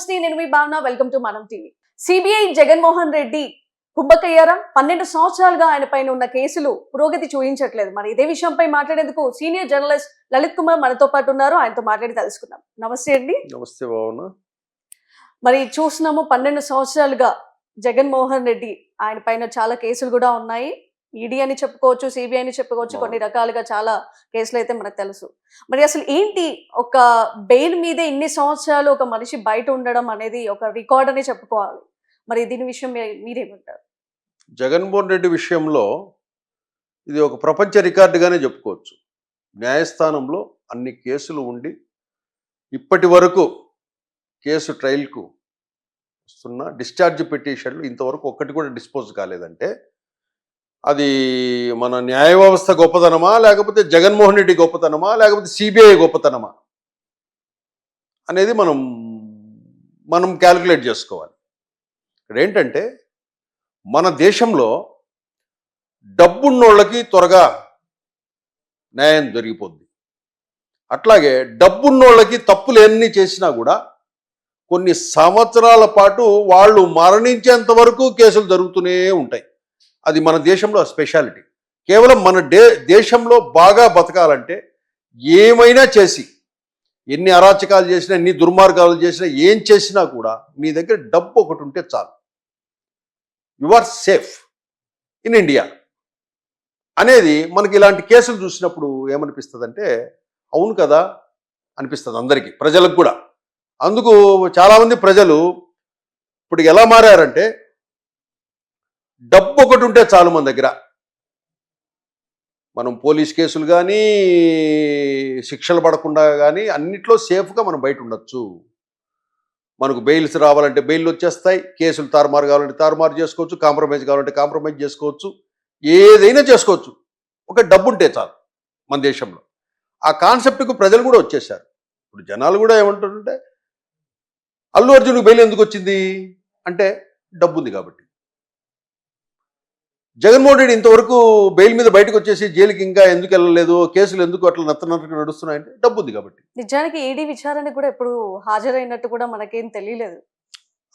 నమస్తే నేను మీ భావన. వెల్కమ్ టు మనం టీవీ సిబిఐ జగన్మోహన్ రెడ్డి కుంభకయ్యారా. పన్నెండు సంవత్సరాలుగా ఆయన పైన ఉన్న కేసులు పురోగతి చూపించట్లేదు. మరి ఇదే విషయంపై మాట్లాడేందుకు సీనియర్ జర్నలిస్ట్ లలిత్ కుమార్ మనతో పాటు ఉన్నారు. ఆయనతో మాట్లాడి తెలుసుకుందాం. నమస్తే అండి. నమస్తే భావన. మరి చూస్తున్నాము పన్నెండు సంవత్సరాలుగా జగన్మోహన్ రెడ్డి ఆయన పైన చాలా కేసులు కూడా ఉన్నాయి. ఈడీ అని చెప్పుకోవచ్చు సిబిఐ అని చెప్పుకోవచ్చు కొన్ని రకాలుగా చాలా కేసులు అయితే మనకు తెలుసు. మరి అసలు ఏంటి ఒక బెయిల్ మీదే ఇన్ని సంవత్సరాలు ఒక మనిషి బయట ఉండడం అనేది ఒక రికార్డ్ అని చెప్పుకోవాలి. మరి దీని విషయం మీరేమంటారు? జగన్మోహన్ రెడ్డి విషయంలో ఇది ఒక ప్రపంచ రికార్డుగానే చెప్పుకోవచ్చు. న్యాయస్థానంలో అన్ని కేసులు ఉండి ఇప్పటి వరకు కేసు ట్రయల్కు వస్తున్న డిశ్చార్జ్ పిటిషన్లు ఇంతవరకు ఒక్కటి కూడా డిస్పోజ్ కాలేదంటే అది మన న్యాయ వ్యవస్థ గొప్పతనమా? లేకపోతే జగన్మోహన్ రెడ్డి గొప్పతనమా? లేకపోతే సిబిఐ గొప్పతనమా? అనేది మనం మనం క్యాలిక్యులేట్ చేసుకోవాలి. ఇక్కడ ఏంటంటే మన దేశంలో డబ్బున్నోళ్ళకి త్వరగా న్యాయం దొరికిపోద్ది అట్లాగే డబ్బున్నోళ్ళకి తప్పులు ఎన్ని చేసినా కూడా కొన్ని సంవత్సరాల పాటు వాళ్ళు మరణించేంత వరకు కేసులు జరుగుతూనే ఉంటాయి. అది మన దేశంలో స్పెషాలిటీ. కేవలం మన డే దేశంలో బాగా బతకాలంటే ఏమైనా చేసి ఎన్ని అరాచకాలు చేసినా ఎన్ని దుర్మార్గాలు చేసినా ఏం చేసినా కూడా మీ దగ్గర డబ్బు ఒకటి ఉంటే చాలు. You are safe in India. అనేది మనకి ఇలాంటి కేసులు చూసినప్పుడు ఏమనిపిస్తుంది అంటే అవును కదా అనిపిస్తుంది అందరికీ ప్రజలకు కూడా. అందుకు చాలామంది ప్రజలు ఇప్పుడు ఎలా మారారంటే డబ్బు ఒకటి ఉంటే చాలు మన దగ్గర. మనం పోలీస్ కేసులు కానీ శిక్షలు పడకుండా కానీ అన్నిట్లో సేఫ్గా మనం బయట ఉండొచ్చు మనకు బెయిల్స్ రావాలంటే బెయిల్ వచ్చేస్తాయి. కేసులు తారుమారు కావాలంటే తారుమారు చేసుకోవచ్చు. కాంప్రమైజ్ కావాలంటే కాంప్రమైజ్ చేసుకోవచ్చు. ఏదైనా చేసుకోవచ్చు. ఒక డబ్బు ఉంటే చాలు మన దేశంలో. ఆ కాన్సెప్ట్కు ప్రజలు కూడా వచ్చేసారు ఇప్పుడు జనాలు కూడా ఏమంటుంటే అల్లు అర్జున్కి బెయిల్ ఎందుకు వచ్చింది అంటే డబ్బు ఉంది కాబట్టి. జగన్మోహన్ రెడ్డి ఇంతవరకు బెయిల్ మీద బయటకు వచ్చేసి జైలుకి ఇంకా ఎందుకు వెళ్ళలేదు? కేసులు ఎందుకు అట్లా నత్తనట్టుగా నడుస్తున్నాయంటే డబ్బు ఉంది కాబట్టి. నిజానికి ఈడీ విచారణకు కూడా ఎప్పుడు హాజరైనట్టు కూడా మనకేం తెలియలేదు.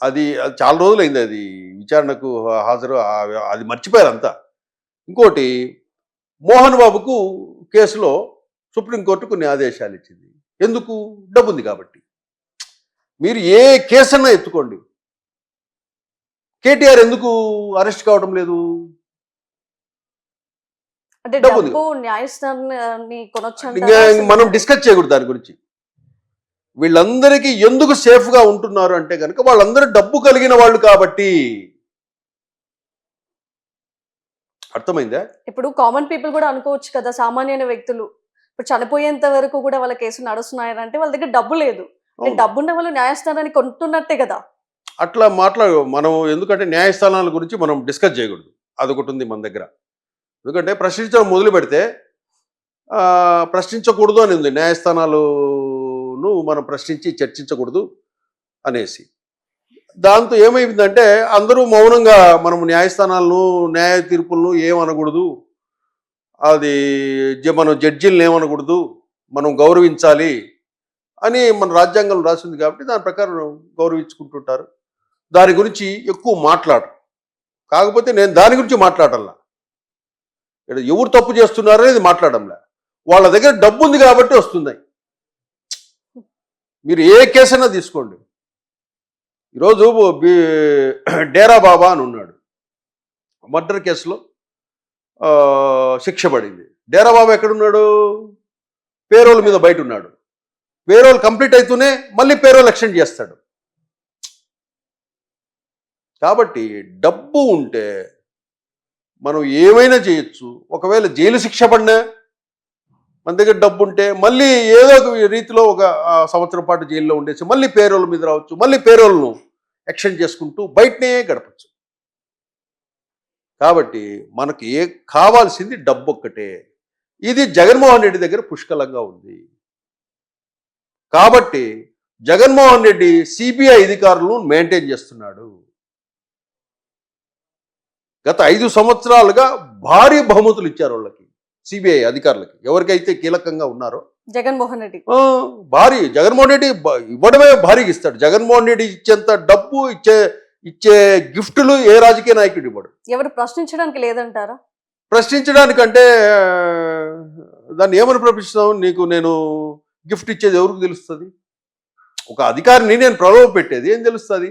అది అది చాలా రోజులైంది అది విచారణకు హాజరు అది మర్చిపోయారు అంతా ఇంకోటి మోహన్ బాబుకు కేసులో సుప్రీంకోర్టు కొన్ని ఆదేశాలు ఇచ్చింది. ఎందుకు? డబ్బు ఉంది కాబట్టి. మీరు ఏ కేసన్నా ఎత్తుకోండి. కేటీఆర్ ఎందుకు అరెస్ట్ కావడం లేదు? అంటే డబ్బు న్యాయస్థానాన్ని కొనొచ్చు మనం డిస్కస్ చేయకూడదు దాని గురించి. వీళ్ళందరికీ ఎందుకు సేఫ్గా ఉంటున్నారు అంటే కనుక వాళ్ళందరూ డబ్బు కలిగిన వాళ్ళు కాబట్టి. అర్థమైందా? ఇప్పుడు కామన్ పీపుల్ కూడా అనుకోవచ్చు కదా సామాన్యమైన వ్యక్తులు. ఇప్పుడు చనిపోయేంత వరకు కూడా వాళ్ళ కేసులు నడుస్తున్నాయంటే వాళ్ళ దగ్గర డబ్బు లేదు. డబ్బున్న వాళ్ళు న్యాయస్థానాన్ని కొంటున్నట్టే కదా. అట్లా మాట్లా మనం ఎందుకంటే న్యాయస్థానాల గురించి మనం డిస్కస్ చేయకూడదు. అదొకటి ఉంది మన దగ్గర. ఎందుకంటే ప్రశ్నించడం మొదలు పెడితే ప్రశ్నించకూడదు అని ఉంది న్యాయస్థానాలను మనం ప్రశ్నించి చర్చించకూడదు అనేసి. దాంతో ఏమైందంటే అందరూ మౌనంగా మనం న్యాయస్థానాలను న్యాయ తీర్పులను ఏమనకూడదు అది జ- మనం జడ్జీలను ఏమనకూడదు మనం గౌరవించాలి అని మన రాజ్యాంగంలో రాసింది కాబట్టి దాని ప్రకారం గౌరవించుకుంటుంటారు. దాని గురించి ఎక్కువ మాట్లాడరు. కాకపోతే నేను దాని గురించి మాట్లాడాలా ఎవరు తప్పు చేస్తున్నారు అనేది మాట్లాడంలే. వాళ్ళ దగ్గర డబ్బు ఉంది కాబట్టి వస్తున్నాయి. మీరు ఏ కేసైనా తీసుకోండి. ఈరోజు డేరా బాబా అని ఉన్నాడు. మర్డర్ కేసులో శిక్ష పడింది. డేరా బాబా ఎక్కడున్నాడు? పేరోల్ మీద బయట ఉన్నాడు. పేరోల్ కంప్లీట్ అవుతూనే మళ్ళీ పేరోల్ ఎక్స్టెండ్ చేస్తాడు. కాబట్టి డబ్బు ఉంటే మనం ఏమైనా చేయొచ్చు. ఒకవేళ జైలు శిక్ష పడినా మన దగ్గర డబ్బు ఉంటే మళ్ళీ ఏదో ఒక రీతిలో ఒక సంవత్సరం పాటు జైల్లో ఉండేసి మళ్ళీ పేరోల్ మీద రావచ్చు మళ్ళీ పేరోల్ను ఎక్స్టెండ్ చేసుకుంటూ బయటనే గడపచ్చు. కాబట్టి మనకి ఏ కావాల్సింది డబ్బు ఒక్కటే ఇది జగన్మోహన్ రెడ్డి దగ్గర పుష్కలంగా ఉంది. కాబట్టి జగన్మోహన్ రెడ్డి సిబిఐ అధికారులను మెయింటైన్ చేస్తున్నాడు. గత ఐదు సంవత్సరాలుగా భారీ బహుమతులు ఇచ్చారు వాళ్ళకి సిబిఐ అధికారులకి. ఎవరికైతే కీలకంగా ఉన్నారో? జగన్మోహన్ రెడ్డి. భారీ. జగన్మోహన్ రెడ్డి ఇవ్వడమే భారీగా ఇస్తాడు. జగన్మోహన్ రెడ్డి ఇచ్చేంత డబ్బు ఇచ్చే ఇచ్చే గిఫ్టులు ఏ రాజకీయ నాయకుడు ఇవ్వడు. ఎవరు ప్రశ్నించడానికి లేదంటారా? ప్రశ్నించడానికంటే దాన్ని ఏమని ప్రశ్నిస్తాం నీకు నేను గిఫ్ట్ ఇచ్చేది ఎవరికి తెలుస్తుంది? ఒక అధికారిని నేను ప్రలోభ పెట్టేది ఏం తెలుస్తుంది?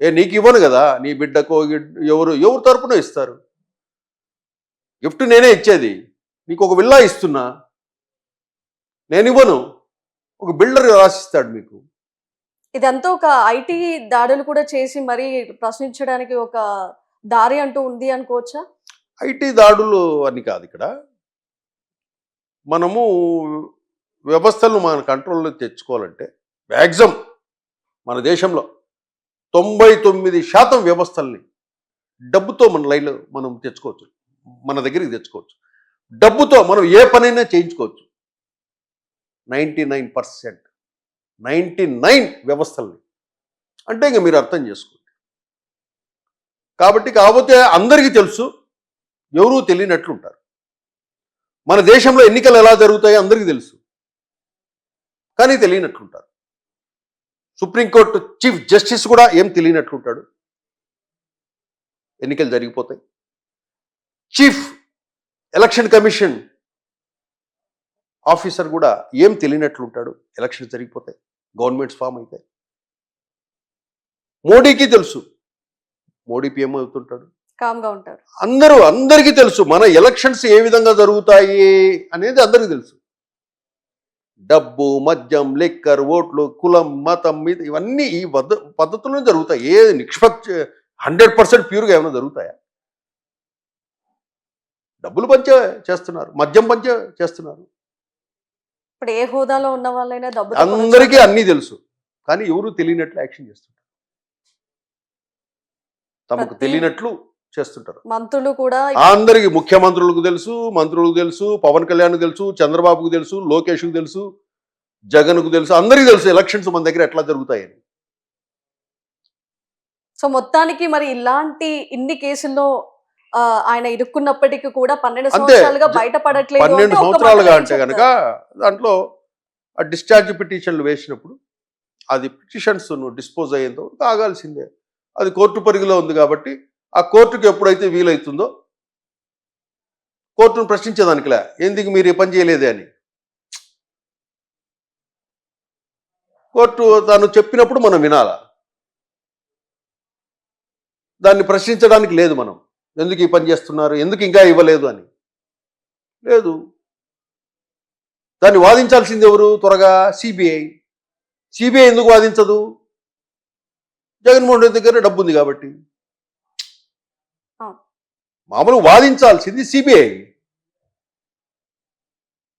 ఏ నీకు ఇవ్వను కదా? నీ బిడ్డకో ఎవరు ఎవరు తరపున ఇస్తారు. గిఫ్ట్ నేనే ఇచ్చేది. నీకు ఒక విల్లా ఇస్తున్నా. నేను ఇవ్వను. ఒక బిల్డర్ రాసిస్తాడు మీకు. ఇదంతా ఒక ఐటీ దాడులు కూడా చేసి మరి ప్రశ్నించడానికి ఒక దారి అంటూ ఉంది అనుకోవచ్చా? ఐటీ దాడులు అని కాదు ఇక్కడ. మనము వ్యవస్థలను మన కంట్రోల్లో తెచ్చుకోవాలంటే మ్యాక్సిమం మన దేశంలో తొంభై తొమ్మిది శాతం వ్యవస్థల్ని డబ్బుతో మన లైన్లో మనం తెచ్చుకోవచ్చు. మన దగ్గరికి తెచ్చుకోవచ్చు. డబ్బుతో మనం ఏ పనైనా చేయించుకోవచ్చు. Ninety nine percent ninety nine వ్యవస్థల్ని. అంటే ఇంక మీరు అర్థం చేసుకోండి. కాబట్టి కాకపోతే అందరికీ తెలుసు ఎవరూ తెలియనట్లుంటారు. మన దేశంలో ఎన్నికలు ఎలా జరుగుతాయో అందరికీ తెలుసు. కానీ తెలియనట్లుంటారు. సుప్రీంకోర్టు చీఫ్ జస్టిస్ కూడా ఏం తెలియనట్లుంటాడు? ఎన్నికలు జరిగిపోతాయి. చీఫ్ ఎలక్షన్ కమిషన్ ఆఫీసర్ కూడా ఏం తెలియనట్లుంటాడు? ఎలక్షన్ జరిగిపోతాయి. గవర్నమెంట్స్ ఫామ్ అవుతాయి. మోడీకి తెలుసు. మోడీ పిఎం అవుతుంటాడు. కామ్గా ఉంటారు అందరూ అందరికీ తెలుసు. మన ఎలక్షన్స్ ఏ విధంగా జరుగుతాయి అనేది అందరికీ తెలుసు. డబ్బు మద్యం లిక్కర్ ఓట్లు కులం మతం మీద ఇవన్నీ ఈ పద్ధ పద్ధతుల్లో జరుగుతాయి. ఏ నిష్పక్ష హండ్రెడ్ పర్సెంట్ ప్యూర్గా ఏమైనా జరుగుతాయా? డబ్బులు పంచే చేస్తున్నారు. మద్యం పంచే చేస్తున్నారు. ఇప్పుడు ఏ హోదాలో ఉన్న వాళ్ళైనా డబ్బు అందరికీ అన్నీ తెలుసు. కానీ ఎవరు తెలియనట్లు యాక్షన్ చేస్తుంటారు తమకు తెలియనట్లు చేస్తుంటారు మంత్రులు కూడా అందరికి ముఖ్యమంత్రులకు తెలుసు మంత్రులకు తెలుసు పవన్ కళ్యాణ్కు తెలుసు చంద్రబాబుకు తెలుసు లోకేష్కు తెలుసు జగన్కు తెలుసు అందరికీ తెలుసు ఎలక్షన్స్ మన దగ్గర ఎట్లా జరుగుతాయని సో మొత్తానికి మరి ఇలాంటి ఇన్ని కేసుల్లో ఆయన ఇరుక్కున్నప్పటికీ కూడా పన్నెండు. సంవత్సరాలుగా బయటపడట్లేదు పన్నెండు సంవత్సరాలుగా అంటే కనుక? దాంట్లో ఆ డిశ్చార్జ్ పిటిషన్లు వేసినప్పుడు అది పిటిషన్స్ డిస్పోజ్ అయ్యేంత వరకు ఆగాల్సిందే అది కోర్టు పరిధిలో ఉంది కాబట్టి ఆ కోర్టుకు ఎప్పుడైతే వీలవుతుందో కోర్టును ప్రశ్నించేదానికిలా ఎందుకు మీరు ఈ పని చేయలేదే? అని. కోర్టు తాను చెప్పినప్పుడు మనం వినాలా? దాన్ని ప్రశ్నించడానికి లేదు మనం. ఎందుకు ఈ పని చేస్తున్నారు? ఎందుకు ఇంకా ఇవ్వలేదు? అని. లేదు. దాన్ని వాదించాల్సింది ఎవరు? త్వరగా సిబిఐ. సిబిఐ ఎందుకు వాదించదు? జగన్మోహన్ రెడ్డి దగ్గర డబ్బు ఉంది కాబట్టి. మామూలు వాదించాల్సింది సిబిఐ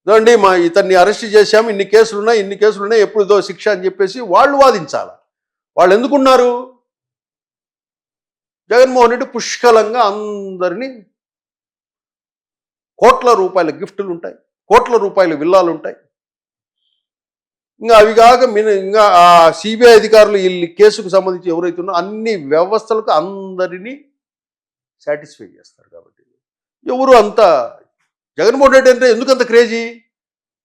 చూడండి మా ఇతన్ని అరెస్ట్ చేశాం ఇన్ని కేసులు ఉన్నాయి ఇన్ని కేసులు ఉన్నాయి ఎప్పుడుదో శిక్ష అని చెప్పేసి వాళ్ళు వాదించాలి. వాళ్ళు ఎందుకున్నారు? జగన్మోహన్ రెడ్డి పుష్కలంగా అందరినీ కోట్ల రూపాయల గిఫ్టులు ఉంటాయి కోట్ల రూపాయల విల్లాలు ఉంటాయి. ఇంకా అవి కాక మిన ఇంకా ఆ సిబిఐ అధికారులు వీళ్ళు కేసుకు సంబంధించి ఎవరైతే ఉన్నారో అన్ని వ్యవస్థలకు అందరినీ సాటిస్ఫై చేస్తారు కాబట్టి. ఎవరు అంత జగన్మోహన్ రెడ్డి అంటే ఎందుకు అంత క్రేజీ?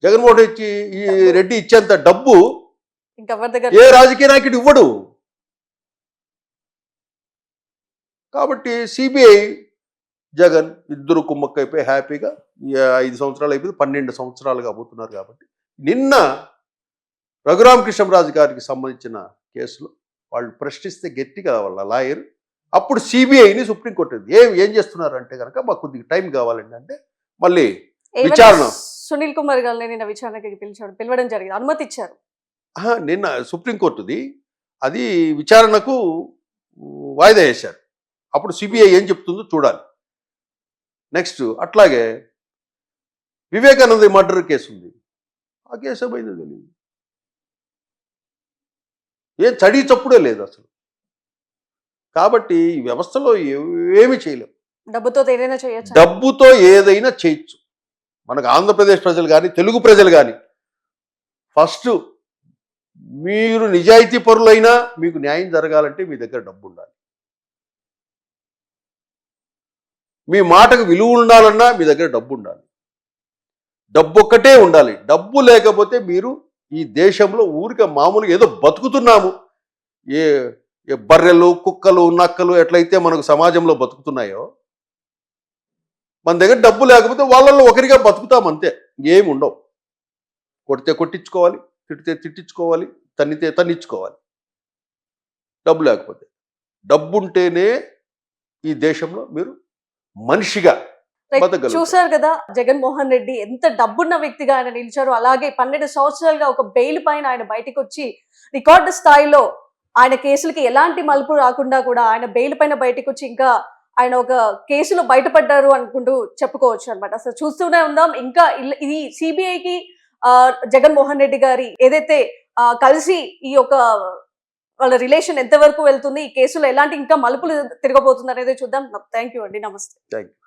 జగన్మోహన్ రెడ్డి ఈ రెడ్డి ఇచ్చేంత డబ్బు ఏ రాజకీయ నాయకుడు ఇవ్వడు. కాబట్టి సిబిఐ జగన్ ఇద్దరు కుమ్మక్కైపోయి హ్యాపీగా ఐదు సంవత్సరాలు అయిపోయి పన్నెండు సంవత్సరాలు కాబోతున్నారు కాబట్టి. నిన్న రఘురామకృష్ణరాజు గారికి సంబంధించిన కేసులో వాళ్ళు ప్రశ్నిస్తే గట్టిగా వాళ్ళ లాయర్ అప్పుడు సిబిఐని సుప్రీంకోర్టు ఏం ఏం చేస్తున్నారు అంటే కనుక మాకు కొద్దిగా టైం కావాలండి అంటే మళ్ళీ విచారణ. సునీల్ కుమార్ గారిని నిన్న విచారణకి పిలిచాడు పిలవడం జరిగింది అనుమతి ఇచ్చారు నిన్న సుప్రీంకోర్టుది అది విచారణకు వాయిదా వేశారు. అప్పుడు సిబిఐ ఏం చెప్తుందో చూడాలి. నెక్స్ట్ అట్లాగే వివేకానంద మర్డర్ కేసు ఉంది ఆ కేసు ఏమైందో తెలియదు ఏం చడి చప్పుడే లేదు అసలు. కాబట్టి ఈ వ్యవస్థలో ఏమీ చేయలేం. డబ్బుతో ఏదైనా చేయొచ్చు? డబ్బుతో ఏదైనా చేయొచ్చు. మనకు ఆంధ్రప్రదేశ్ ప్రజలు కానీ తెలుగు ప్రజలు కానీ ఫస్ట్ మీరు నిజాయితీ పరులైనా మీకు న్యాయం జరగాలంటే మీ దగ్గర డబ్బు ఉండాలి మీ మాటకు విలువ ఉండాలన్నా మీ దగ్గర డబ్బు ఉండాలి డబ్బు ఒక్కటే ఉండాలి. డబ్బు లేకపోతే మీరు ఈ దేశంలో ఊరికే మామూలుగా ఏదో బతుకుతున్నాము. ఏ బర్రెలు కుక్కలు నక్కలు ఎట్లయితే మనకు సమాజంలో బతుకుతున్నాయో మన దగ్గర డబ్బు లేకపోతే వాళ్ళల్లో ఒకరిగా బతుకుతాం అంతే. ఏమి ఉండవు. కొడితే కొట్టించుకోవాలి తిడితే తిట్టించుకోవాలి తన్నితే తన్నించుకోవాలి డబ్బు లేకపోతే. డబ్బు ఉంటేనే ఈ దేశంలో మీరు మనిషిగా. చూశారు కదా జగన్మోహన్ రెడ్డి ఎంత డబ్బున్న వ్యక్తిగా ఆయన నిలిచారు అలాగే పన్నెండు సంవత్సరాలుగా ఒక బెయిల్ పైన ఆయన బయటకు వచ్చి రికార్డు స్థాయిలో ఆయన కేసులకి ఎలాంటి మలుపు రాకుండా కూడా ఆయన బెయిల్ పైన బయటకు వచ్చి ఇంకా ఆయన ఒక కేసులో బయటపడ్డారు అనుకుంటూ చెప్పుకోవచ్చు అనమాట అసలు చూస్తూనే ఉందాం. ఇంకా ఇది సిబిఐకి జగన్మోహన్ రెడ్డి గారి ఏదైతే కలిసి ఈ యొక్క వాళ్ళ రిలేషన్ ఎంతవరకు వెళ్తుంది ఈ కేసులో ఎలాంటి ఇంకా మలుపులు తిరగబోతుంది అనేది చూద్దాం. థ్యాంక్ యూ అండి. నమస్తే. Thank you.